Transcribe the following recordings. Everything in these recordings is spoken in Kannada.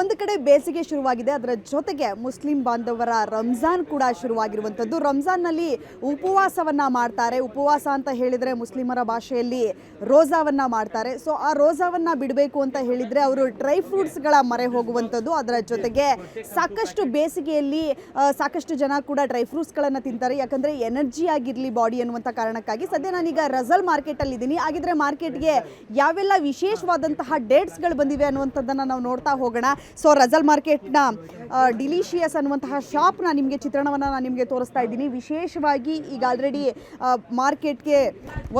ಒಂದು ಕಡೆ ಬೇಸಿಗೆ ಶುರುವಾಗಿದೆ, ಅದರ ಜೊತೆಗೆ ಮುಸ್ಲಿಂ ಬಾಂಧವರ ರಂಜಾನ್ ಕೂಡ ಶುರುವಾಗಿರುವಂಥದ್ದು. ರಂಜಾನ್ನಲ್ಲಿ ಉಪವಾಸವನ್ನ ಮಾಡ್ತಾರೆ. ಉಪವಾಸ ಅಂತ ಹೇಳಿದರೆ ಮುಸ್ಲಿಮರ ಭಾಷೆಯಲ್ಲಿ ರೋಜಾವನ್ನ ಮಾಡ್ತಾರೆ. ಸೊ, ಆ ರೋಜಾವನ್ನ ಬಿಡಬೇಕು ಅಂತ ಹೇಳಿದರೆ ಅವರು ಡ್ರೈ ಫ್ರೂಟ್ಸ್ಗಳ ಮರೆ ಹೋಗುವಂಥದ್ದು. ಅದರ ಜೊತೆಗೆ ಸಾಕಷ್ಟು ಬೇಸಿಗೆಯಲ್ಲಿ ಸಾಕಷ್ಟು ಜನ ಕೂಡ ಡ್ರೈ ಫ್ರೂಟ್ಸ್ಗಳನ್ನು ತಿಂತಾರೆ. ಯಾಕಂದರೆ ಎನರ್ಜಿ ಆಗಿರಲಿ ಬಾಡಿ ಅನ್ನುವಂಥ ಕಾರಣಕ್ಕಾಗಿ. ಸದ್ಯ ನಾನೀಗ ರಜಲ್ ಮಾರ್ಕೆಟಲ್ಲಿ ಇದ್ದೀನಿ ಹಾಗಿದ್ರೆ ಮಾರ್ಕೆಟ್ಗೆ ಯಾವೆಲ್ಲ ವಿಶೇಷವಾದಂತಹ ಡೇಟ್ಸ್ಗಳು ಬಂದಿವೆ ಅನ್ನುವಂಥದ್ದನ್ನು ನಾವು ನೋಡ್ತಾ ಹೋಗೋಣ. ಸೊ ರಜಲ್ ಮಾರ್ಕೆಟ್ನ ಡಿಲಿಷಿಯಸ್ ಅನ್ನುವಂತಹ ಶಾಪ್ನ ನಿಮಗೆ ಚಿತ್ರಣವನ್ನು ನಾನು ನಿಮಗೆ ತೋರಿಸ್ತಾ ಇದ್ದೀನಿ. ವಿಶೇಷವಾಗಿ ಈಗ ಆಲ್ರೆಡಿ ಮಾರ್ಕೆಟ್ಗೆ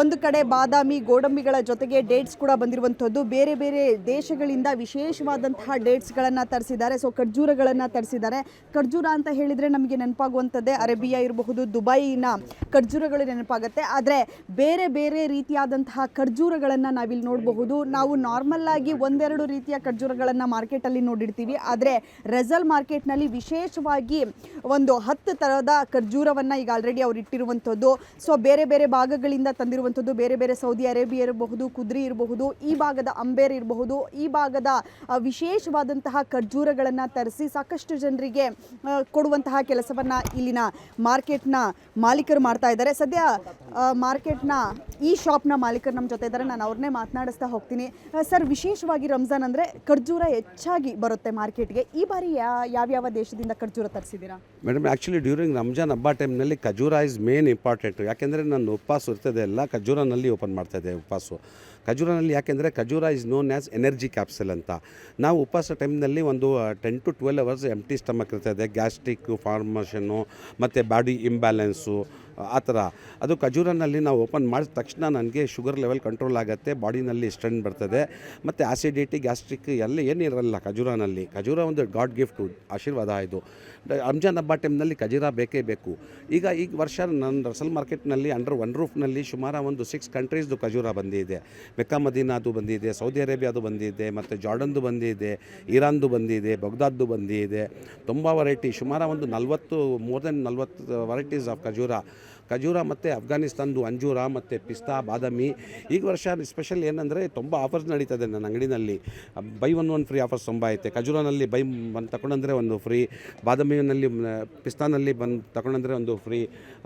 ಒಂದು ಕಡೆ ಬಾದಾಮಿ, ಗೋಡಂಬಿಗಳ ಜೊತೆಗೆ ಡೇಟ್ಸ್ ಕೂಡ ಬಂದಿರುವಂಥದ್ದು. ಬೇರೆ ಬೇರೆ ದೇಶಗಳಿಂದ ವಿಶೇಷವಾದಂತಹ ಡೇಟ್ಸ್ಗಳನ್ನು ತರಿಸಿದ್ದಾರೆ. ಸೊ ಖರ್ಜೂರಗಳನ್ನು ತರಿಸಿದ್ದಾರೆ. ಖರ್ಜೂರ ಅಂತ ಹೇಳಿದರೆ ನಮಗೆ ನೆನಪಾಗುವಂಥದ್ದೇ ಅರೇಬಿಯಾ ಇರಬಹುದು, ದುಬೈನ ಖರ್ಜೂರಗಳು ನೆನಪಾಗುತ್ತೆ. ಆದರೆ ಬೇರೆ ಬೇರೆ ರೀತಿಯಾದಂತಹ ಖರ್ಜೂರಗಳನ್ನು ನಾವಿಲ್ಲಿ ನೋಡಬಹುದು. ನಾವು ನಾರ್ಮಲ್ ಆಗಿ ಒಂದೆರಡು ರೀತಿಯ ಖರ್ಜೂರಗಳನ್ನು ಮಾರ್ಕೆಟಲ್ಲಿ ನೋಡಿರ್ತೀವಿ. ಆದರೆ ರೆಸಲ್ ಮಾರ್ಕೆಟ್ನಲ್ಲಿ ವಿಶೇಷವಾಗಿ ಒಂದು ಹತ್ತು ಥರದ ಖರ್ಜೂರವನ್ನು ಈಗ ಆಲ್ರೆಡಿ ಅವ್ರು ಇಟ್ಟಿರುವಂಥದ್ದು. ಸೊ ಬೇರೆ ಬೇರೆ ಭಾಗಗಳಿಂದ ತಂದಿರುವಂಥದ್ದು. ಬೇರೆ ಬೇರೆ ಸೌದಿ ಅರೇಬಿಯಾ ಇರಬಹುದು, ಕುದ್ರಿ ಇರಬಹುದು, ಈ ಭಾಗದ ಅಂಬೇರ್ ಇರಬಹುದು, ಈ ಭಾಗದ ವಿಶೇಷವಾದಂತಹ ಖರ್ಜೂರಗಳನ್ನು ತರಿಸಿ ಸಾಕಷ್ಟು ಜನರಿಗೆ ಕೊಡುವಂತಹ ಕೆಲಸವನ್ನು ಇಲ್ಲಿನ ಮಾರ್ಕೆಟ್ನ ಮಾಲೀಕರು ಮಾಡ್ತಾ ಇದ್ದಾರೆ. ಸದ್ಯ ಮಾರ್ಕೆಟ್ನ ಈ ಶಾಪ್ನ ಮಾಲೀಕರು ನಮ್ಮ ಜೊತೆ ಇದ್ದಾರೆ. ನಾನು ಅವ್ರನ್ನೇ ಮಾತನಾಡಿಸ್ತಾ ಹೋಗ್ತೀನಿ. ಸರ್ ವಿಶೇಷವಾಗಿ ರಂಜಾನ್ ಅಂದರೆ ಖರ್ಜೂರ ಹೆಚ್ಚಾಗಿ ಬರುತ್ತೆ ಮಾರ್ಕೆಟ್ಗೆ. ಈ ಬಾರಿ ಯಾ, ಯಾವ್ಯಾವ ದೇಶದಿಂದ ಖರ್ಜೂರ ತರಿಸಿದ್ದೀರಾ? ಮೇಡಮ್ ಆ್ಯಕ್ಚುಲಿ ಡ್ಯೂರಿಂಗ್ ರಂಜಾನ್ ಹಬ್ಬ ಟೈಮ್ನಲ್ಲಿ ಖಜೂರ ಇಸ್ ಮೇನ್ ಇಂಪಾರ್ಟೆಂಟ್ ಯಾಕೆಂದರೆ ನನ್ನ ಉಪವಾಸ ಇರ್ತದೆ ಎಲ್ಲ ಖಜೂರನಲ್ಲಿ ಓಪನ್ ಮಾಡ್ತಾ ಇದೆ ಉಪವಾಸು. ಖಜೂರನಲ್ಲಿ ಯಾಕೆಂದರೆ ಖಜೂರ is known as energy capsule ಅಂತ. ನಾವು ಉಪವಾಸ ಟೈಮ್ನಲ್ಲಿ ಒಂದು ten to twelve hours empty stomach ಇರ್ತದೆ. ಗ್ಯಾಸ್ಟ್ರಿಕ್ ಫಾರ್ಮೇಷನ್ನು ಮತ್ತು ಬಾಡಿ ಇಂಬ್ಯಾಲೆನ್ಸು ಆ ಥರ. ಅದು ಖಜೂರನಲ್ಲಿ ನಾವು ಓಪನ್ ಮಾಡಿದ ತಕ್ಷಣ ನನಗೆ ಶುಗರ್ ಲೆವೆಲ್ ಕಂಟ್ರೋಲ್ ಆಗುತ್ತೆ, ಬಾಡಿನಲ್ಲಿ ಸ್ಟ್ರೆಂತ್ ಬರ್ತದೆ. ಮತ್ತು ಆಸಿಡಿಟಿ, ಗ್ಯಾಸ್ಟ್ರಿಕ್ ಎಲ್ಲ ಏನಿರಲ್ಲ ಖಜೂರನಲ್ಲಿ. ಖಜೂರ ಒಂದು ಗಾಡ್ ಗಿಫ್ಟು, ಆಶೀರ್ವಾದ ಇದು. ರಂಜಾನ್ ಹಬ್ಬ ಟೈಮ್ನಲ್ಲಿ ಖಜೀರ ಬೇಕೇ ಬೇಕು. ಈಗ ಈಗ ವರ್ಷ ನನ್ನ ರಸಲ್ ಮಾರ್ಕೆಟ್ನಲ್ಲಿ ಅಂಡರ್ ಒನ್ ರೂಫ್ನಲ್ಲಿ ಸುಮಾರು ಒಂದು ಸಿಕ್ಸ್ ಕಂಟ್ರೀಸ್ದು ಖಜೂರ ಬಂದಿದೆ. ಮೆಕ್ಕಾ ಮದೀನಾದು ಬಂದಿದೆ, ಸೌದಿ ಅರೇಬಿಯಾದು ಬಂದಿದೆ, ಮತ್ತು ಜಾರ್ಡನ್ದು ಬಂದಿದೆ, ಇರಾನ್ದು ಬಂದಿದೆ, ಬಗ್ದಾದ್ದು ಬಂದಿದೆ. ತುಂಬ ವೆರೈಟಿ ಸುಮಾರು ಒಂದು ನಲ್ವತ್ತು ಮೋರ್ ದೆನ್ ನಲ್ವತ್ತು ವೆರೈಟೀಸ್ ಆಫ್ ಖಜೂರ ಖಜೂರ ಮತ್ತು ಅಫ್ಘಾನಿಸ್ತಾನ್ದು ಅಂಜೂರ ಮತ್ತು ಪಿಸ್ತಾ, ಬಾದಾಮಿ. ಈಗ ವರ್ಷ ಸ್ಪೆಷಲ್ ಏನಂದರೆ ತುಂಬ ಆಫರ್ಸ್ ನಡೀತದೆ ನನ್ನ ಅಂಗಡಿನಲ್ಲಿ. Buy one one free offers ತುಂಬ ಐತೆ. ಖಜೂರನಲ್ಲಿ ಬೈ ಬಂದು ತಗೊಂಡಂದರೆ ಒಂದು ಫ್ರೀ, ಬಾದಾಮಿನಲ್ಲಿ ಪಿಸ್ತಾನಲ್ಲಿ ಬಂದು ತಗೊಂಡಂದರೆ ಒಂದು ಫ್ರೀ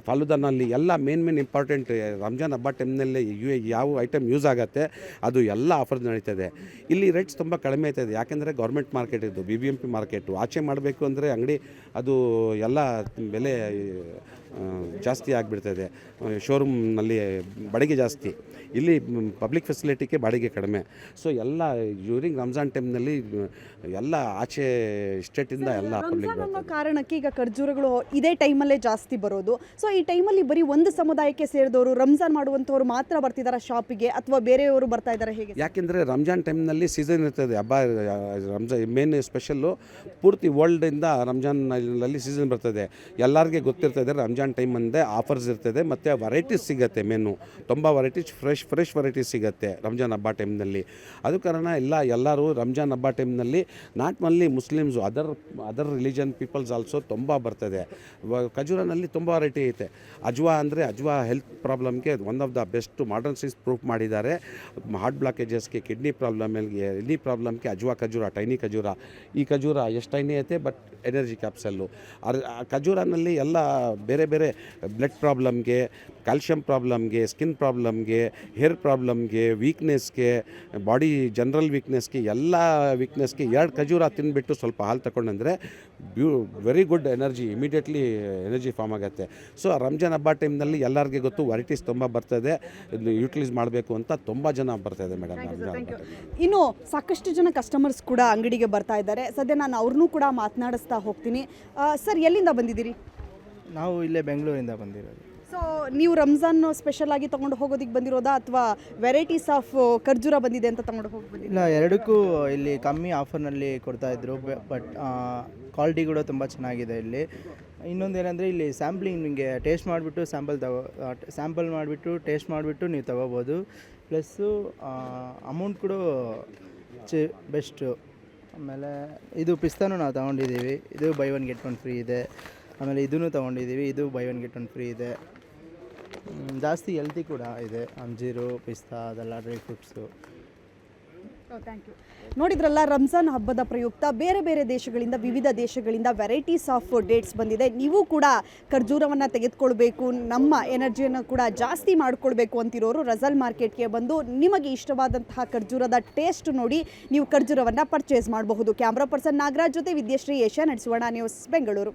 ಫಾಲುದಾನಲ್ಲಿ ಎಲ್ಲ ಮೇನ್ ಮೇನ್ ಇಂಪಾರ್ಟೆಂಟ್ ರಂಜಾನ್ ಹಬ್ಬ ಟೈಮ್ನಲ್ಲಿ ಯು, ಯಾವ ಐಟಮ್ ಯೂಸ್ ಆಗುತ್ತೆ, ಅದು ಎಲ್ಲ ಆಫರ್ಸ್ ನಡೀತದೆ. ಇಲ್ಲಿ ರೇಟ್ಸ್ ತುಂಬ ಕಡಿಮೆ ಆಯ್ತದೆ ಯಾಕೆಂದರೆ ಗೌರ್ಮೆಂಟ್ ಮಾರ್ಕೆಟ್ ಇದು B B M P market ಆಚೆ ಮಾಡಬೇಕು ಅಂದರೆ ಅಂಗಡಿ, ಅದು ಎಲ್ಲ ಬೆಲೆ ಜಾಸ್ತಿ ಜಾಸ್ತಿ ಆಗಿಬಿಡ್ತದೆ ಶೋರೂಮ್ನಲ್ಲಿ ಬಾಡಿಗೆ ಜಾಸ್ತಿ. ಇಲ್ಲಿ ಪಬ್ಲಿಕ್ ಫೆಸಿಲಿಟಿಗೆ ಬಾಡಿಗೆ ಕಡಿಮೆ. ಸೊ ಎಲ್ಲ ಯೂರಿಂಗ್ ರಂಜಾನ್ ಟೈಮ್ನಲ್ಲಿ ಎಲ್ಲ ಆಚೆ ಸ್ಟೇಟಿಂದ ಎಲ್ಲ ಪಬ್ಲಿಕ್ ಅನ್ನೋ ಕಾರಣಕ್ಕೆ ಈಗ ಖರ್ಜೂರಗಳು ಇದೇ ಟೈಮಲ್ಲೇ ಜಾಸ್ತಿ ಬರೋದು. ಸೊ ಈ ಟೈಮಲ್ಲಿ ಬರೀ ಒಂದು ಸಮುದಾಯಕ್ಕೆ ಸೇರಿದವರು ರಂಜಾನ್ ಮಾಡುವಂಥವ್ರು ಮಾತ್ರ ಬರ್ತಿದ್ದಾರೆ ಶಾಪಿಗೆ ಅಥವಾ ಬೇರೆಯವರು ಬರ್ತಾ ಇದ್ದಾರೆ ಹೇಗೆ ಯಾಕೆಂದರೆ ರಂಜಾನ್ ಟೈಮ್ನಲ್ಲಿ ಸೀಸನ್ ಇರ್ತದೆ. ಹಬ್ಬ ರಂಜಾನ್ ಮೇನ್ ಸ್ಪೆಷಲ್ಲು ಪೂರ್ತಿ ವರ್ಲ್ಡಿಂದ ರಂಜಾನ್ನಲ್ಲಿ ಸೀಸನ್ ಬರ್ತದೆ. ಎಲ್ಲರಿಗೆ ಗೊತ್ತಿರ್ತದೆ ರಂಜಾನ್ ಟೈಮ್ ಅಂದೇ ಆಫರ್ಸ್ ಇರ್ತದೆ, ಮತ್ತು ವೆರೈಟೀಸ್ ಸಿಗುತ್ತೆ ಮೆನು ತುಂಬ ವೆರೈಟೀಸ್ ಫ್ರೆಶ್ ಫ್ರೆಶ್ ವೆರೈಟೀಸ್ ಸಿಗುತ್ತೆ ರಂಜಾನ್ ಹಬ್ಬ ಟೈಮ್ನಲ್ಲಿ ಅದು ಕಾರಣ ಎಲ್ಲ, ಎಲ್ಲರೂ ರಂಜಾನ್ ಹಬ್ಬ ಟೈಮ್ನಲ್ಲಿ not only Muslims other other religion peoples also ತುಂಬ ಬರ್ತದೆ. ಖಜೂರನಲ್ಲಿ ತುಂಬ ವೆರೈಟಿ ಐತೆ. ಅಜ್ವಾ ಅಂದರೆ ಅಜ್ವಾ health ಪ್ರಾಬ್ಲಮ್ಗೆ one of the best modern science proof ಮಾಡಿದ್ದಾರೆ. ಹಾರ್ಟ್ ಬ್ಲಾಕೇಜಸ್ಗೆ ಕಿಡ್ನಿ ಪ್ರಾಬ್ಲಮ್ಗೆ ಎನಿ ಪ್ರಾಬ್ಲಮ್ಗೆ ಅಜ್ವಾ ಖಜೂರ ಟೈನಿ ಖಜೂರ. ಈ ಖಜೂರ ಎಷ್ಟು ಟೈನಿ ಐತೆ ಬಟ್ ಎನರ್ಜಿ ಕ್ಯಾಪ್ಸಲ್ಲು ಅದು ಖಜೂರನಲ್ಲಿ ಎಲ್ಲ ಬೇರೆ ಬೇರೆ ಬ್ಲಡ್ ಪ್ರಾಬ್ಲಮ್ಗೆ ಕ್ಯಾಲ್ಶಿಯಂ ಪ್ರಾಬ್ಲಮ್ಗೆ ಸ್ಕಿನ್ ಪ್ರಾಬ್ಲಮ್ಗೆ ಹೇರ್ ಪ್ರಾಬ್ಲಮ್ಗೆ ವೀಕ್ನೆಸ್ಗೆ ಬಾಡಿ ಜನರಲ್ ವೀಕ್ನೆಸ್ಗೆ ಎಲ್ಲ ವೀಕ್ನೆಸ್ಗೆ ಎರಡು ಖಜೂರ ತಿಂದುಬಿಟ್ಟು ಸ್ವಲ್ಪ ಹಾಲು ತಗೊಂಡಂದರೆ ಬ್ಯೂ very good energy immediately energy form ಆಗುತ್ತೆ. ಸೊ ರಂಜಾನ್ ಹಬ್ಬ ಟೈಮ್ನಲ್ಲಿ ಎಲ್ಲರಿಗೆ ಗೊತ್ತು ವೆರೈಟೀಸ್ ತುಂಬ ಬರ್ತದೆ ಇದನ್ನು ಯೂಟಿಲೈಸ್ ಮಾಡಬೇಕು ಅಂತ ತುಂಬ ಜನ ಬರ್ತಾಯಿದೆ ಮೇಡಮ್ ರಂಜಾನ್ ಇನ್ನು ಸಾಕಷ್ಟು ಜನ ಕಸ್ಟಮರ್ಸ್ ಕೂಡ ಅಂಗಡಿಗೆ ಬರ್ತಾ ಇದ್ದಾರೆ. ಸದ್ಯ ನಾನು ಅವ್ರನ್ನೂ ಕೂಡ ಮಾತನಾಡಿಸ್ತಾ ಹೋಗ್ತೀನಿ. ಸರ್ ಎಲ್ಲಿಂದ ಬಂದಿದ್ದೀರಿ? ನಾವು ಇಲ್ಲೇ ಬೆಂಗಳೂರಿಂದ ಬಂದಿರೋದು. ಸೊ ನೀವು ರಂಜಾನ್ ಸ್ಪೆಷಲ್ ಆಗಿ ತಗೊಂಡು ಹೋಗೋದಿಕ್ಕೆ ಬಂದಿರೋದಾ ಅಥವಾ ವೆರೈಟೀಸ್ ಆಫ್ ಖರ್ಜೂರ ಬಂದಿದೆ ಅಂತ ತಗೊಂಡು ಹೋಗಿ ಇಲ್ಲ ಎರಡಕ್ಕೂ ಇಲ್ಲಿ ಕಮ್ಮಿ ಆಫರ್ನಲ್ಲಿ ಕೊಡ್ತಾ ಇದ್ರು ಬಟ್ ಕ್ವಾಲಿಟಿ ಕೂಡ ತುಂಬ ಚೆನ್ನಾಗಿದೆ ಇಲ್ಲಿ. ಇನ್ನೊಂದು ಏನಂದರೆ ಇಲ್ಲಿ ಸ್ಯಾಂಪ್ಲಿಂಗ್ ನಿಮಗೆ ಟೇಸ್ಟ್ ಮಾಡಿಬಿಟ್ಟು ಸ್ಯಾಂಪಲ್ ತಗೋ ಸ್ಯಾಂಪಲ್ ಮಾಡಿಬಿಟ್ಟು ಟೇಸ್ಟ್ ಮಾಡಿಬಿಟ್ಟು ನೀವು ತಗೋಬೋದು. ಪ್ಲಸ್ಸು ಅಮೌಂಟ್ ಕೂಡ ಚೆ ಬೆಸ್ಟು ಆಮೇಲೆ ಇದು ಪಿಸ್ತಾನು ನಾವು ತೊಗೊಂಡಿದ್ದೀವಿ. ಇದು buy one get one free ಇದೆ. ಆಮೇಲೆ ಇದನ್ನು ತೊಗೊಂಡಿದ್ದೀವಿ. ಇದು buy one get one free ಇದೆ. ಜಾಸ್ತಿ ಹೆಲ್ತಿ ಕೂಡ ಇದೆ. ಅಂಜೀರು, ಪಿಸ್ತಾ, ಅದೆಲ್ಲ ಡ್ರೈ ಫ್ರೂಟ್ಸು ಥ್ಯಾಂಕ್ ಯು ನೋಡಿದ್ರಲ್ಲ, ರಂಜಾನ್ ಹಬ್ಬದ ಪ್ರಯುಕ್ತ ಬೇರೆ ಬೇರೆ ದೇಶಗಳಿಂದ, ವಿವಿಧ ದೇಶಗಳಿಂದ ವೆರೈಟೀಸ್ ಆಫ್ ಡೇಟ್ಸ್ ಬಂದಿದೆ. ನೀವು ಕೂಡ ಖರ್ಜೂರವನ್ನು ತೆಗೆದುಕೊಳ್ಬೇಕು, ನಮ್ಮ ಎನರ್ಜಿಯನ್ನು ಕೂಡ ಜಾಸ್ತಿ ಮಾಡಿಕೊಳ್ಬೇಕು ಅಂತಿರೋರು ರಜಲ್ ಮಾರ್ಕೆಟ್ಗೆ ಬಂದು ನಿಮಗೆ ಇಷ್ಟವಾದಂತಹ ಖರ್ಜೂರದ ಟೇಸ್ಟ್ ನೋಡಿ ನೀವು ಖರ್ಜೂರವನ್ನು ಪರ್ಚೇಸ್ ಮಾಡಬಹುದು. ಕ್ಯಾಮ್ರಾ ಪರ್ಸನ್ ನಾಗರಾಜ್ ಜೊತೆ ವಿದ್ಯಶ್ರೀ ಏಷ್ಯಾ ನಡೆಸುವಣ news Bengaluru.